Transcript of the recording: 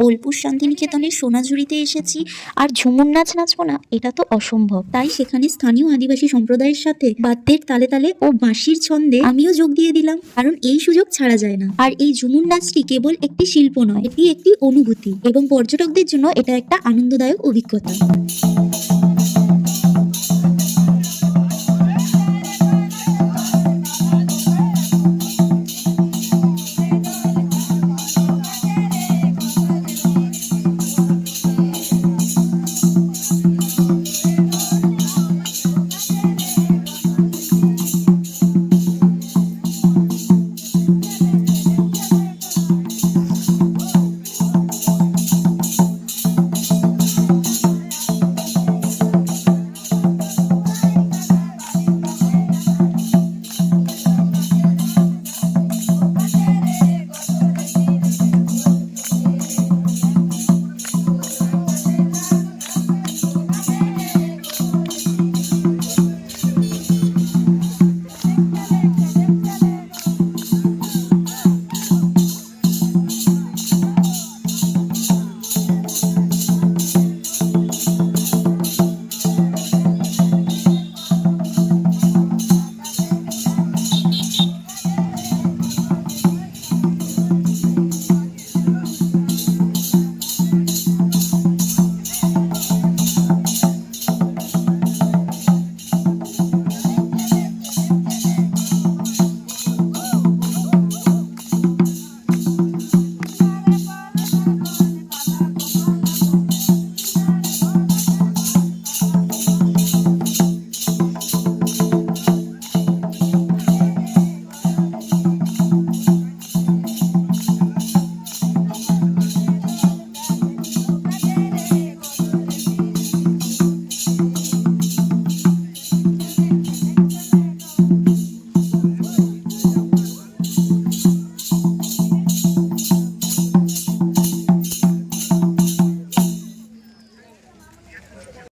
বোলপুর শান্তিনিকেতনের সোনাঝুরিতে এসেছি। আর ঝুমুর নাচ নাচবো না, এটা তো অসম্ভব। তাই সেখানে স্থানীয় আদিবাসী সম্প্রদায়ের সাথে বাদ্যের তালে তালে ও বাঁশির ছন্দে আমিও যোগ দিয়ে দিলাম, কারণ এই সুযোগ ছাড়া যায় না। আর এই ঝুমুর নাচটি কেবল একটি শিল্প নয়, এটি একটি অনুভূতি, এবং পর্যটকদের জন্য এটা একটা আনন্দদায়ক অভিজ্ঞতা।